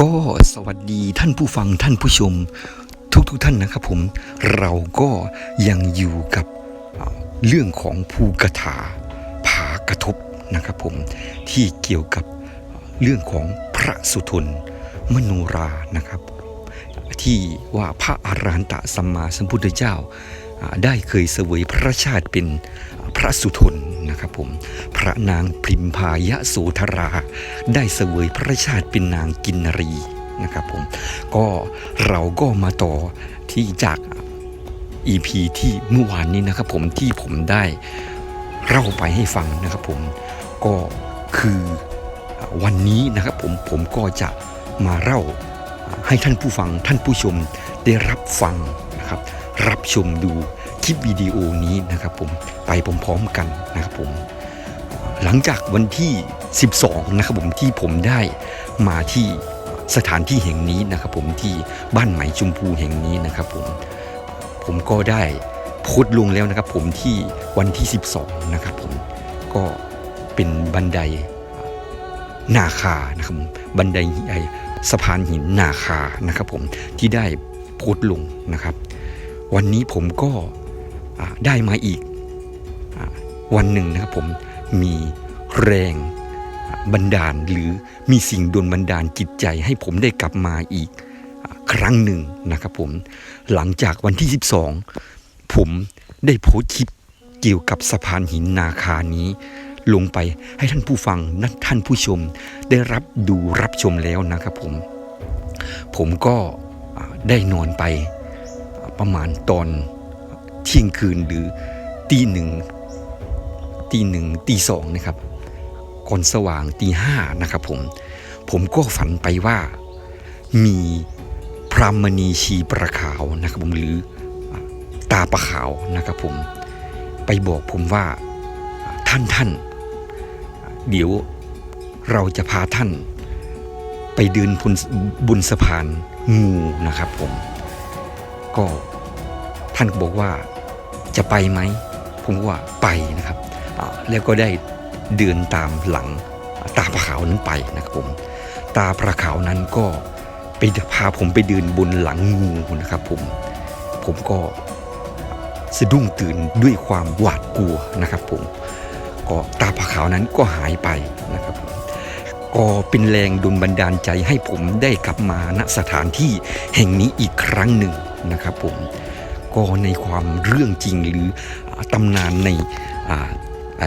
ก็สวัสดีท่านผู้ฟังท่านผู้ชม ทุกทุกๆท่านนะครับผมเราก็ยังอยู่กับเรื่องของภูกระถาผากระทบนะครับผมที่เกี่ยวกับเรื่องของพระสุทนมโนรานะครับ ที่ว่าพระอารันตสัมมาสัมพุทธเจ้า ได้เคยเสวยพระชาติเป็นพระสุทน นะครับผม พระนางพิมพายะโสธรา ได้เสวยพระชาติเป็นนางกินรีนะครับผม ก็เราก็มาต่อที่จาก EP ที่เมื่อวานนี้นะครับผมที่ผมได้เล่าไปให้ฟังนะครับผมก็คือวันนี้นะครับผมผมก็จะมาเล่าให้ท่านผู้ฟังท่านผู้ชมได้รับฟังนะครับ รับชมดู ลิปวิดีโอนี้นะครับผมไปพร้อมๆกันนะครับผมหลังจากวันที่ 12 นะครับผมที่ผมได้มาที่สถานที่แห่งนี้นะครับผมที่บ้านใหม่ชุมพูแห่งนี้นะครับผมผมก็ได้โพสต์ลงแล้วนะครับผมที่วันที่ 12 นะครับผมก็เป็นบันไดนาคานะครับบันไดไอสะพานหินนาคานะครับผมที่ได้โพสต์ลงนะครับ วันนี้ผมก็ ได้มาอีกวันหนึ่งนะครับผมมีแรงบันดาลหรือมีสิ่งดลบันดาลจิตใจให้ผมได้กลับมาอีกอครั้งหนึ่งนะครับผมหลังจากวันที่ 12 ผมได้โพสต์คลิปเกี่ยวกับสะพานหินนาคานี้ลงไปให้ท่านผู้ฟังนัท่านผู้ชม ได้รับดูรับชมแล้วนะครับผม ผมก็ได้นอนไปประมาณตอน เที่ยงคืนหรือตีหนึ่งตีหนึ่งตีสองนะครับ ก่อนสว่างตีห้านะครับผม ผมก็ฝันไปว่ามีพรามณีชีประขาวนะครับผมหรือตาประขาวนะครับผม ไปบอกผมว่าท่านท่าน เดี๋ยวเราจะพาท่านไปเดินบนบนสะพานงูนะครับผม ก็ท่านก็บอกว่า จะไปไหมผมว่าไปนะครับแล้วก็ได้เดินตามหลังตาพระขาวนั้นไปนะครับผมตาพระขาวนั้นก็ไปพาผมไปเดินบนหลังงูนะครับผมผมก็สะดุ้งตื่นด้วยความหวาดกลัวนะครับผมก็ตาพระขาวนั้นก็หายไปนะครับผมก็เป็นแรงดลบันดาลใจให้ผมได้กลับมาณสถานที่แห่งนี้อีกครั้งหนึ่งนะครับผม ก็ในความเรื่องจริงหรือตำนานในไอ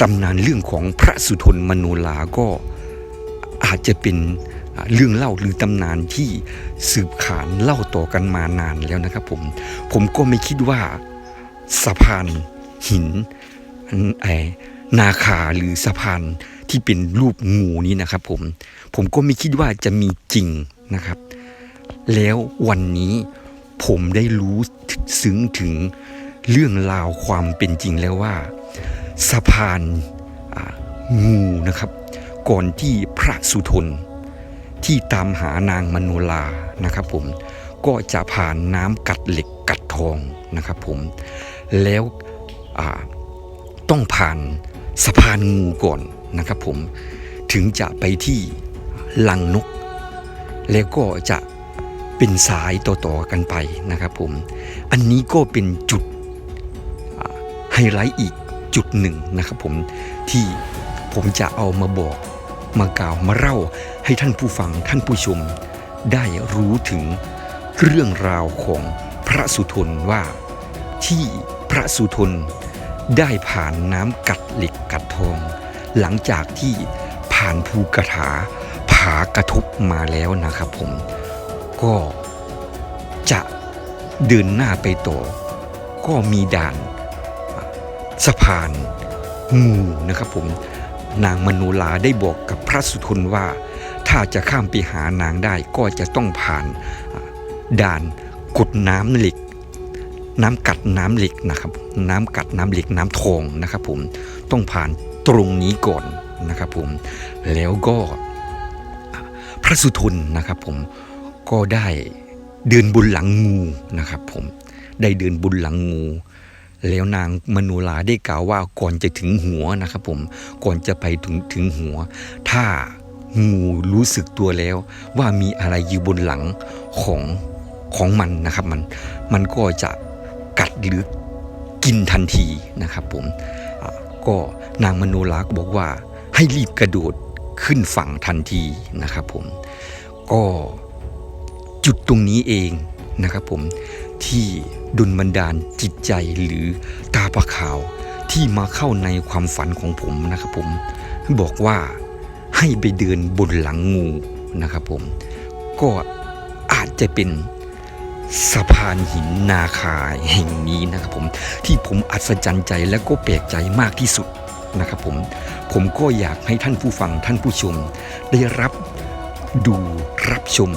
ตำนานเรื่องของพระสุทนมโนลาก็อาจจะเป็นเรื่องเล่าหรือตำนานที่สืบขานเล่าต่อกันมานานแล้วนะครับผม ผมก็ไม่คิดว่าสะพานหินอันไอนาคาหรือสะพานที่เป็นรูปงูนี้นะครับผม ผมก็ไม่คิดว่าจะมีจริงนะครับ แล้ววันนี้ ผมได้รู้ซึ้งถึงเรื่องราวความเป็นจริงแล้วว่า สะพานงูนะครับ ก่อนที่พระสุทนที่ตามหานางมโนลานะครับผมก็จะผ่านน้ำกัดเหล็กกัดทองนะครับผมแล้วต้องผ่านสะพานงูก่อนนะครับผมถึงจะไปที่ลังนก แล้วก็จะ เป็นสายต่อๆกันไปนะครับผม อันนี้ก็เป็นจุดไฮไลท์อีกจุดหนึ่งนะครับผมที่ผมจะเอามาบอกมากล่าวมาเล่าให้ท่านผู้ฟังท่านผู้ชม ได้รู้ถึงเรื่องราวของพระสุทนว่าที่พระสุทนได้ผ่านน้ำกัดเหล็กกัดทอง หลังจากที่ผ่านภูกระถาผากระทบมาแล้วนะครับผม ก็จะเดินหน้าไปต่อ ก็มีด่านสะพานงูนะครับผมนางมโนลาได้บอกกับพระสุทนว่า ถ้าจะข้ามไปหานางได้ก็จะต้องผ่านด่านกดน้ำเหล็ก น้ำกัดน้ำเหล็กนะครับ น้ำกัดน้ำเหล็กน้ำทองนะครับผมต้องผ่านตรงนี้ก่อนนะครับผมแล้วก็พระสุทนนะครับผม ก็ได้เดินบนหลังงูนะครับ ผมได้เดินบนหลังงู แล้วนางมโนลาได้กล่าวว่าก่อนจะถึงหัวนะครับ ผมก่อนจะไปถึงถึงหัว ถ้างูรู้สึกตัวแล้วว่ามีอะไรอยู่บนหลังของของมันนะครับ มันมันก็จะกัดหรือกินทันทีนะครับผมก็นางมโนลาบอกว่าให้รีบกระโดดขึ้นฝั่งทันทีนะครับผมก็ รงนี้เองนะครับผมที่ดุลบันดาลจิตใจหรือตาประขาวที่มาเข้าในความฝันของผมนะครับผมบอกว่าให้ไปเดินบนหลังงูนะครับผมก็อาจจะเป็นสะพานหินนาคาแห่งนี้นะครับผมที่ผมอัศจรรย์ใจและก็แปลกใจมากที่สุดนะครับผมผมก็อยากให้ท่านผู้ฟังท่านผู้ชม ได้รับดูรับชม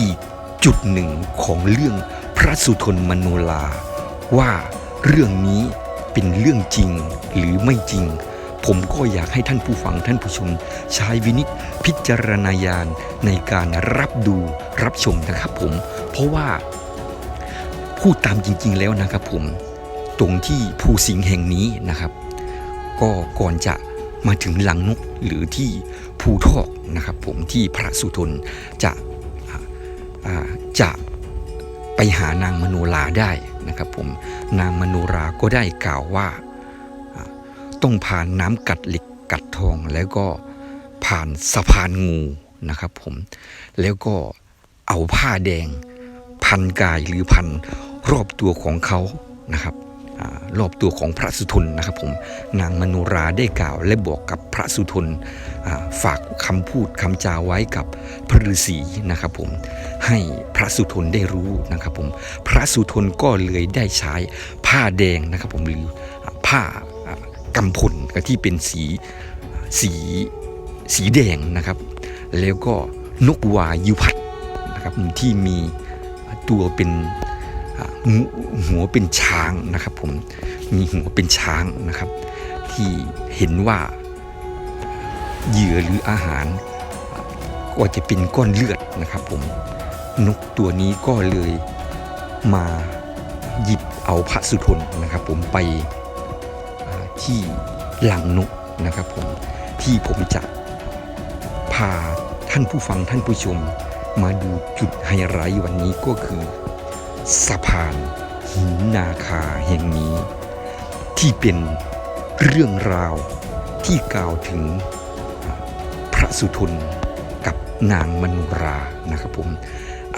อีกจุดหนึ่งของเรื่องพระสุทนมโนลา ว่าเรื่องนี้เป็นเรื่องจริงหรือไม่จริง ผมก็อยากให้ท่านผู้ฟังท่านผู้ชม ใช้วินิจพิจารณาญาณในการรับดูรับชมนะครับผม เพราะว่าพูดตามจริง ๆ แล้วนะครับผม ตรงที่ภูสิงห์แห่งนี้นะครับ ก็ก่อนจะมาถึงหลังนกหรือที่ภูทอกนะครับผมที่พระสุทนจะ จะไปหานางมโนราได้นะครับผมนางมโนราก็ได้กล่าวว่าต้องผ่านน้ำกัดเหล็กกัดทองแล้วก็ผ่านสะพานงูนะครับผมแล้วก็เอาผ้าแดงพันกายหรือพันรอบตัวของเขานะครับ รอบตัวของพระสุทนนะครับผมนางมโนราได้กล่าวและบอกกับพระสุทนฝากคำพูดคำจาไว้กับพระฤาษีนะครับผมให้พระสุทนได้รู้นะครับผมพระสุทนก็เลยได้ใช้ผ้าแดงนะครับผมหรือผ้ากำพลที่เป็นสีสีสีแดงนะครับ แล้วก็นกวายุพัดนะครับที่มีตัวเป็น หัวเป็นช้างนะครับ ผมมีหัวเป็นช้างนะครับ ที่เห็นว่าเหยื่อหรืออาหาร ก็จะเป็นก้อนเลือดนะครับ ผมนกตัวนี้ก็เลยมาหยิบเอาพระสุทนนะครับ ผมไปที่หลังนกนะครับผมที่ผมจะพาท่านผู้ฟังท่านผู้ชม มาดูจุดไฮไลท์วันนี้ก็คือ สะพานหินนาคาแห่งนี้ ที่เป็นเรื่องราวที่กล่าวถึงพระสุทนกับนางมโนรานะครับผม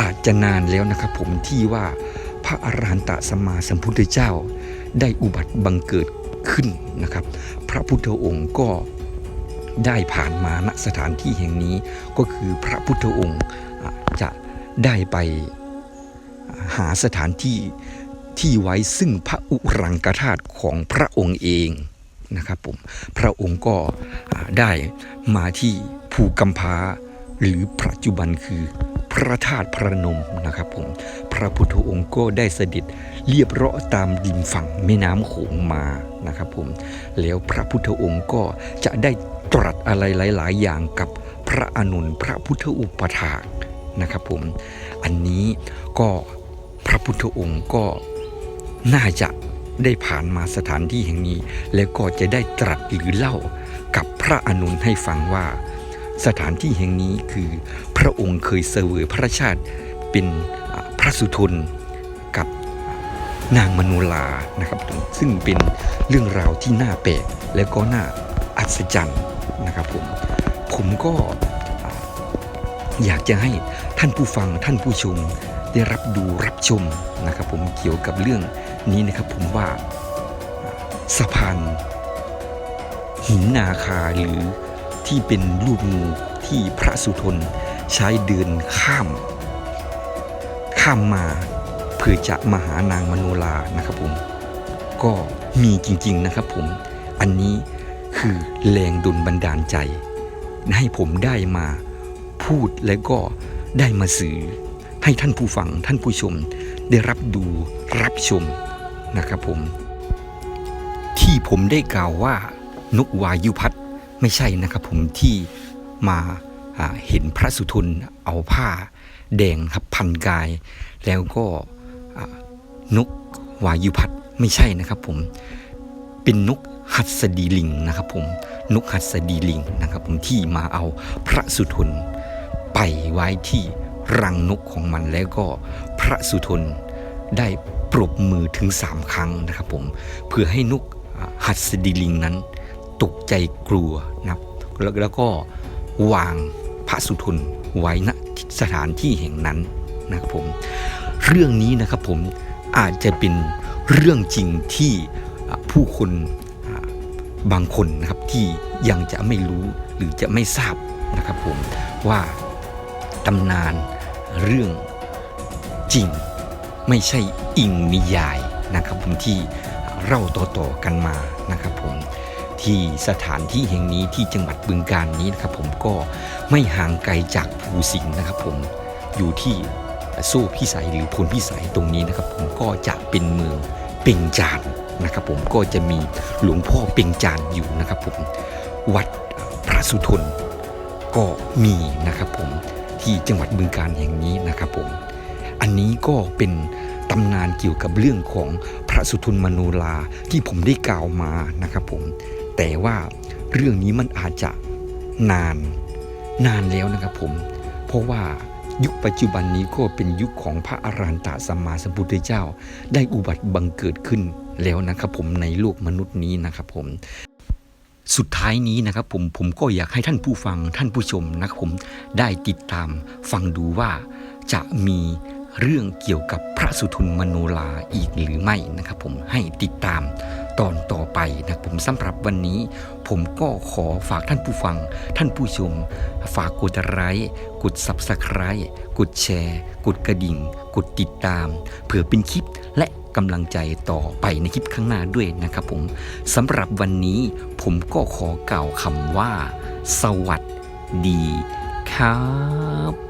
อาจจะนานแล้วนะครับผมที่ว่าพระอรหันตสัมมาสัมพุทธเจ้า ได้อุบัติบังเกิดขึ้นนะครับ พระพุทธองค์ก็ได้ผ่านมาณสถานที่แห่งนี้ก็คือพระพุทธองค์จะได้ไป หาสถานที่ที่ไว้ซึ่งพระอุรังกธาตุของพระองค์เองนะครับผมพระองค์ก็ได้มาที่ภูกัมพาหรือปัจจุบันคือพระธาตุพระนมนะครับผมพระพุทธองค์ก็ได้เสด็จเรียบเราะตามริมฝั่งแม่น้ำโขงมานะครับผมแล้วพระพุทธองค์ก็จะได้ตรัสอะไรหลาย ๆ อย่างกับพระอนุนพระพุทธอุปถากนะครับผมอันนี้ก็ พระพุทธองค์ก็น่าจะได้ผ่านมาสถานที่แห่งนี้ แล้วก็จะได้ตรัสหรือเล่ากับพระอนุนให้ฟังว่า สถานที่แห่งนี้คือพระองค์เคยเสวยพระชาติเป็นพระสุทนกับนางมโนลานะครับซึ่งเป็นเรื่องราวที่น่าแปลกและก็น่าอัศจรรย์นะครับผมผมก็อยากจะให้ท่านผู้ฟังท่านผู้ชม ได้รับดูรับชมนะครับ ผมเกี่ยวกับเรื่องนี้นะครับ ผมว่าสะพานหินนาคาหรือที่เป็นรูปงูที่พระสุทนใช้เดินข้าม ข้ามมาเพื่อจะมาหานางมโนรานะครับผมก็มีจริงๆนะครับผมอันนี้คือแรงดลบันดาลใจ ให้ผมได้มาพูดและก็ได้มาสื่อ ให้ท่านผู้ฟังท่านผู้ชม ได้รับดูรับชมนะครับผม ที่ผมได้กล่าวว่านกวายุพัดไม่ใช่นะครับผมที่มาาเห็นพระสุทนเอาผ้าแดงครับพันกาย แล้วก็นกวายุพัดไม่ใช่นะครับผมเป็นนกหัสดีลิงนะครับผมนกหัสดีลิงนะครับผมที่มาเอาพระสุทนไปไว้ที่ รังนกของมันแล้วก็พระสุทนได้ปรบมือถึงสามครั้งนะครับผมเพื่อให้นกหัสดีลิงนั้น ตกใจกลัวนะครับแล้วแล้วก็วางพระสุทนไว้ณสถานที่แห่งนั้นนะครับผมเรื่องนี้นะครับผมอาจจะเป็นเรื่องจริงที่ผู้คนบางคนนะครับที่ยังจะไม่รู้หรือจะไม่ทราบนะครับผมว่าตำนาน เรื่องจริงไม่ใช่อิงนิยายนะครับผมที่เล่าต่อๆกันมานะครับผมที่สถานที่แห่งนี้ที่จังหวัดบึงการนี้นะครับผมก็ไม่ห่างไกลจากภูสิงห์นะครับผมอยู่ที่โซ่พิสัยหรือพลพิสัยตรงนี้นะครับผมก็จะเป็นเมืองเป่งจานนะครับผมก็จะมีหลวงพ่อเป่งจานอยู่นะครับผมวัดพระสุทนก็มีนะครับผม ที่จังหวัดบึงการแห่งนี้นะครับผม อันนี้ก็เป็นตำนานเกี่ยวกับเรื่องของพระสุทนมโนราที่ผมได้กล่าวมานะครับผม แต่ว่าเรื่องนี้มันอาจจะนานนานแล้วนะครับผม เพราะว่ายุคปัจจุบันนี้ก็เป็นยุคของพระอรหันตสัมมาสัมพุทธเจ้า ได้อุบัติบังเกิดขึ้นแล้วนะครับผมในโลกมนุษย์นี้นะครับผม สุดท้ายนี้นะครับผมผมก็อยากให้ท่านผู้ฟังท่านผู้ชมนะครับผมได้ติดตามฟังดูว่าจะมีเรื่องเกี่ยวกับพระสุทุนมโนลาอีกหรือไม่นะครับผมให้ติดตามตอนต่อไปนะผมสำหรับวันนี้ ผมก็ขอฝากท่านผู้ฟัง ท่านผู้ชม ฝากกดไลค์กด Subscribe กดแชร์ กดกระดิ่ง กดติดตามเพื่อเป็นคลิปและ กำลังใจต่อไปในคลิปข้างหน้าด้วยนะครับผมสำหรับวันนี้ผมก็ขอกล่าวคำว่า สวัสดีครับ